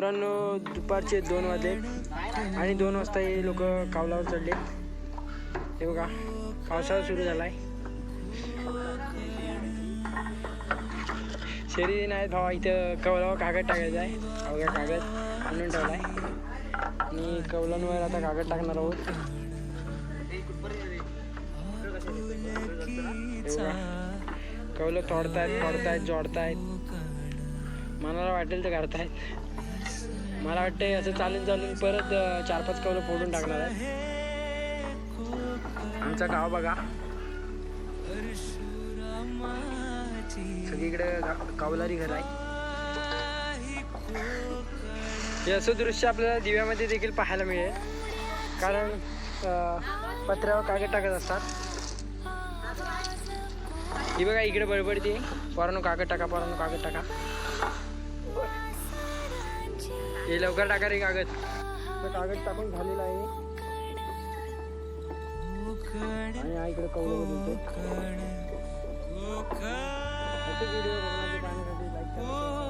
मित्रांनो दुपारचे दोन वाजले आणि दोन वाजता हे लोक कावलावर चढले. हे बघा पावसाळा सुरू झालाय. शरीर नाही भावा इथं कवलावर कागद टाकायचा आहे. अवघ्या कागद आणून ठेवलाय. आणि कवलांवर आता कागद टाकणार आहोत. कवलं तोडतायत फोडतायत जोडतायत. मनाला वाटेल ते करतायत. मला वाटते असं चालून चालून परत चार पाच कवलं फोडून टाकणार आहे आमचं गाव बघा. सगळीकडे कावलारी कौलारी घर आहे. हे असं दृश्य आपल्याला दिव्यामध्ये देखील पाहायला मिळेल. कारण पत्र्यावर कागद टाकत असतात. ही बघा इकडे बडबडते पोरांनो कागद टाका पोरांनो कागद टाका. हे लवकर टाका रे कागद. कागद टाकून झालेला आहे. आणि हा इकडे कौल बोलतो व्हिडिओ पाहण्यासाठी लाईक करा.